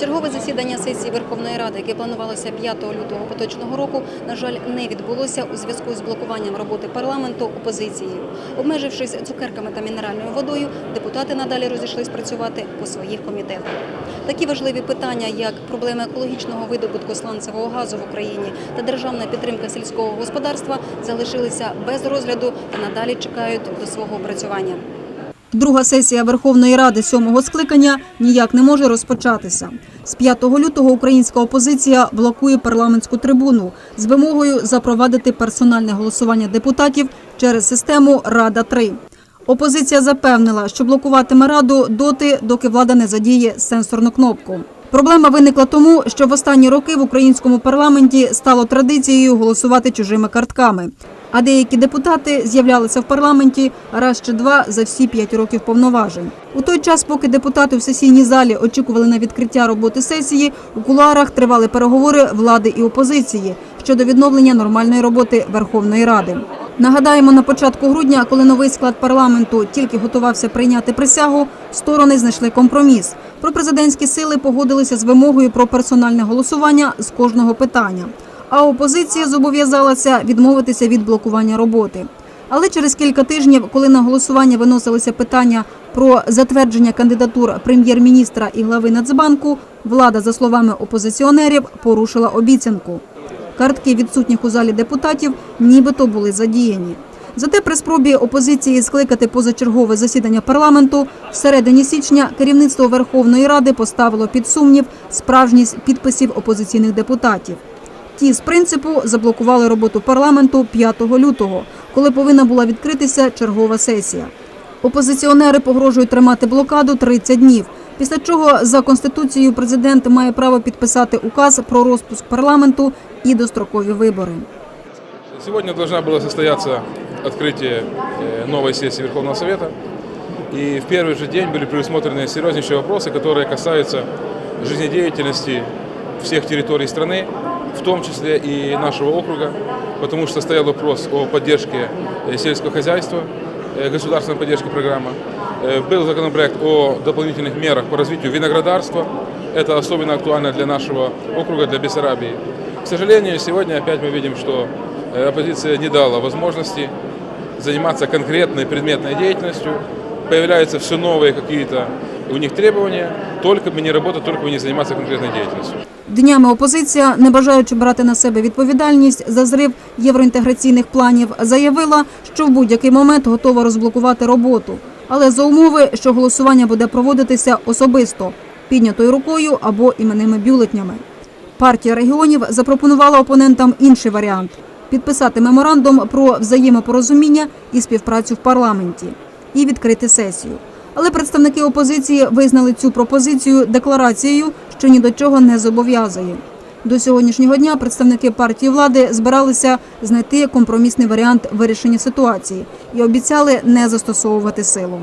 Чергове засідання сесії Верховної Ради, яке планувалося 5 лютого поточного року, на жаль, не відбулося у зв'язку з блокуванням роботи парламенту опозицією. Обмежившись цукерками та мінеральною водою, депутати надалі розійшлись працювати по своїх комітетах. Такі важливі питання, як проблеми екологічного видобутку сланцевого газу в Україні та державна підтримка сільського господарства, залишилися без розгляду та надалі чекають до свого опрацювання. Друга сесія Верховної Ради сьомого скликання ніяк не може розпочатися. З 5 лютого українська опозиція блокує парламентську трибуну з вимогою запровадити персональне голосування депутатів через систему Рада 3 Опозиція запевнила, що блокуватиме раду доти, доки влада не задіє сенсорну кнопку. Проблема виникла тому, що в останні роки в українському парламенті стало традицією голосувати чужими картками. А деякі депутати з'являлися в парламенті раз чи два за всі п'ять років повноважень. У той час, поки депутати в сесійній залі очікували на відкриття роботи сесії, у кулуарах тривали переговори влади і опозиції щодо відновлення нормальної роботи Верховної Ради. Нагадаємо, на початку грудня, коли новий склад парламенту тільки готувався прийняти присягу, сторони знайшли компроміс. Про президентські сили погодилися з вимогою про персональне голосування з кожного питання. А опозиція зобов'язалася відмовитися від блокування роботи. Але через кілька тижнів, коли на голосування виносилися питання про затвердження кандидатур прем'єр-міністра і глави Нацбанку, влада, за словами опозиціонерів, порушила обіцянку. Картки відсутніх у залі депутатів нібито були задіяні. Зате при спробі опозиції скликати позачергове засідання парламенту всередині січня керівництво Верховної Ради поставило під сумнів справжність підписів опозиційних депутатів. Ті з принципу заблокували роботу парламенту 5 лютого, коли повинна була відкритися чергова сесія. Опозиціонери погрожують тримати блокаду 30 днів. Після чого за конституцією президент має право підписати указ про розпуск парламенту і дострокові вибори. Сегодня должна была состояться открытие э, новой сессии Верховного Совета. И в первый же день были предусмотрены серьезнейшие вопросы, которые касаются жизнедеятельности всех территорий страны, в том числе и нашего округа, потому что стоял вопрос о поддержке э, сельского хозяйства, э, государственной поддержки программы. Э, Был законопроект о дополнительных мерах по развитию виноградарства. Это особенно актуально для нашего округа, для Бессарабии. К сожалению, сегодня опять мы видим, что оппозиция не дала возможности заниматься конкретной предметной деятельностью. Появляются все новые какие-то у них требования, только бы не работать, только бы не заниматься конкретной деятельностью. Днями опозиція, не бажаючи брати на себе відповідальність за зрив євроінтеграційних планів, заявила, що в будь-який момент готова розблокувати роботу, але за умови, що голосування буде проводитися особисто, піднятою рукою або іменними бюлетнями. Партія регіонів запропонувала опонентам інший варіант підписати меморандум про взаємопорозуміння і співпрацю в парламенті і відкрити сесію. Але представники опозиції визнали цю пропозицію декларацією, що ні до чого не зобов'язує. До сьогоднішнього дня представники партії влади збиралися знайти компромісний варіант вирішення ситуації і обіцяли не застосовувати силу.